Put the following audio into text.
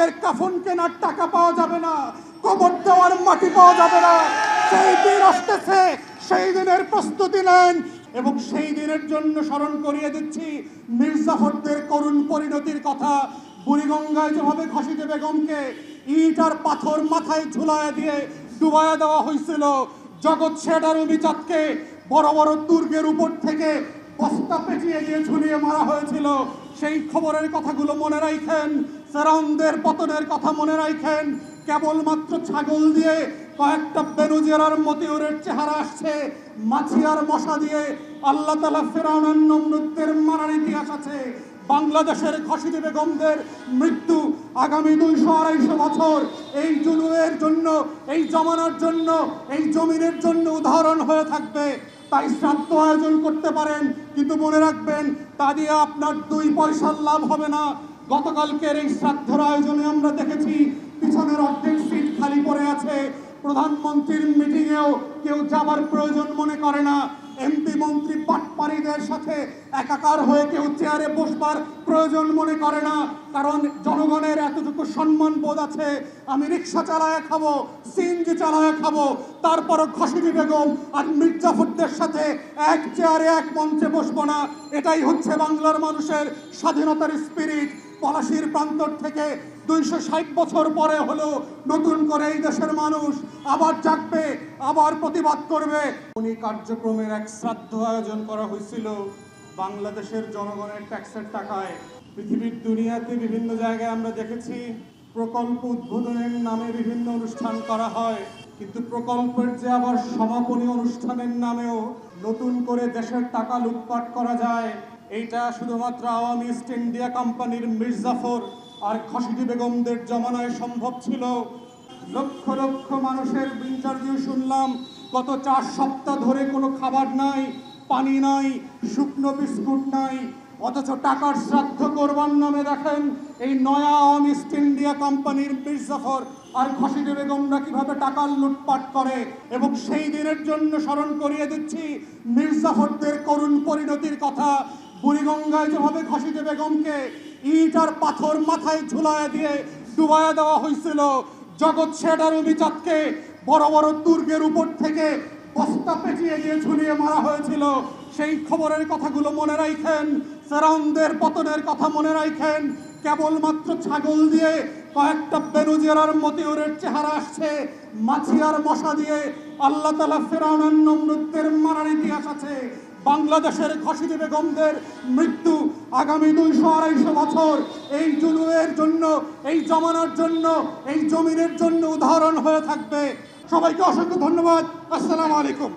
রঙের কাফন কেনার টাকা পাওয়া যাবে না, কবর দেওয়ার মাটি পাওয়া যাবে না। সেই দিন আসতেছে, সেই দিনের প্রস্তুতি নেন এবং সেই দিনের জন্য স্মরণ করিয়ে দিচ্ছি মির্জাফরদের করুণ পরিণতির কথা। বুড়িগঙ্গায় যেভাবে ঘষিতে বেগমকে ইট আর পাথর মাথায় ঝুলায় দিয়ে ডুবাইয়া দেওয়া হয়েছিল জগৎ আর অভিজাতকে বড় বড় দুর্গের উপর থেকে বস্তা পেঁচিয়ে দিয়ে ঝুলিয়ে মারা হয়েছিল। সেই খবরের কথাগুলো মনে রাখেন ফেরাউনদের পতনের কথা মনে রাখেন কেবলমাত্র ছাগল দিয়ে কয়েকটা বেনুজেরার মতিউরের চেহারা আসছে মাছি আর মশা দিয়ে। আল্লাহ তালা ফেরাউনের নমরুদ্দের মারার ইতিহাস আছে। বাংলাদেশের ঘসিদি বেগমদের মৃত্যু আগামী দুইশো আড়াইশো বছর। এই জুলুমের জন্য, এই জমানার জন্য, এই জমিনের জন্য উদাহরণ হয়ে থাকবে। তাই শ্রাদ্ধ আয়োজন করতে পারেন, কিন্তু মনে রাখবেন, তা দিয়ে আপনার দুই পয়সার লাভ হবে না। গতকালকের এই শ্রাদ্ধের আয়োজনে আমরা দেখেছি পিছনের অর্ধেক সিট খালি পড়ে আছে। প্রধানমন্ত্রীর মিটিংয়েও কেউ যাবার প্রয়োজন মনে করে না। এমপি মন্ত্রী পাটপাড়িদের সাথে একাকার হয়ে কেউ চেয়ারে বসবার প্রয়োজন মনে করে না। কারণ জনগণের এতটুকু সম্মান বোধ আছে, আমি রিক্সা চালায় খাব, সিএনজি চালায় খাব, তারপরও খসিদি বেগম আর মির্জাফরদের সাথে এক চেয়ারে এক মঞ্চে বসবো না। এটাই হচ্ছে বাংলার মানুষের স্বাধীনতার স্পিরিট পলাশির প্রান্তর থেকে দুইশো ষাট বছর পরে হলো নতুন করে এই দেশের মানুষ আবার জাগবে, আবার প্রতিবাদ করবে। উনি কার্যক্রমের এক শ্রাদ্ধ আয়োজন করা হয়েছিল বাংলাদেশের জনগণের ট্যাক্সের টাকায়। পৃথিবীর দুনিয়াতে বিভিন্ন জায়গায় আমরা দেখেছি প্রকল্প উদ্বোধনের নামে বিভিন্ন অনুষ্ঠান করা হয়। কিন্তু প্রকল্পের যে আবার সমাপনী অনুষ্ঠানের নামেও নতুন করে দেশের টাকা লুটপাট করা যায় এইটা শুধুমাত্র আওয়ামী ইস্ট ইন্ডিয়া কোম্পানির মির্জাফর আর খসিদি বেগমদের জমানায় সম্ভব ছিল। লক্ষ লক্ষ মানুষের ইন্টারভিউ শুনলাম, গত চার সপ্তাহ ধরে কোনো খাবার নাই, পানি নাই, শুকনো বিস্কুট নাই, অথচ টাকার শ্রাদ্ধ করবার নামে দেখেন এই নয়া আওয়াম ইস্ট ইন্ডিয়া কোম্পানির মির্জাফর। আর খসিদি বেগমরা কীভাবে টাকার লুটপাট করে? এবং সেই দিনের জন্য স্মরণ করিয়ে দিচ্ছি, মির্জাফরদের করুণ পরিণতির কথা। বুড়িগঙ্গায় যেভাবে ঘষিতে বেগমকে, ইট আর পাথর মাথায় ঝুলায় দিয়ে ডুবাইয়া দেওয়া হয়েছিল। জগৎ শেঠ আর অভিজাতকে বড় বড় দুর্গের উপর থেকে বস্তা পেঁচিয়ে দিয়ে ঝুলিয়ে মারা হয়েছিল। সেই খবরের কথাগুলো মনে রাখেন ফেরাউনদের পতনের কথা মনে রাখেন। কেবলমাত্র ছাগল দিয়ে কয়েকটা বেনুজেরার মতিউরের চেহারা আসছে মাছি আর মশা দিয়ে। আল্লাহ তালা ফেরাউনের নমরুদ্দের মারার ইতিহাস আছে। বাংলাদেশের খসিদি বেগমদের মৃত্যু আগামী দুইশো আড়াইশো বছর। এই জুলুমের জন্য, এই জমানার জন্য, এই জমিনের জন্য উদাহরণ হয়ে থাকবে। সবাইকে অসংখ্য ধন্যবাদ। আসসালামু আলাইকুম।